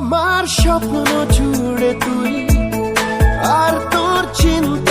আমার স্বপ্ন জুড়ে তুই আর তোর চিন্তা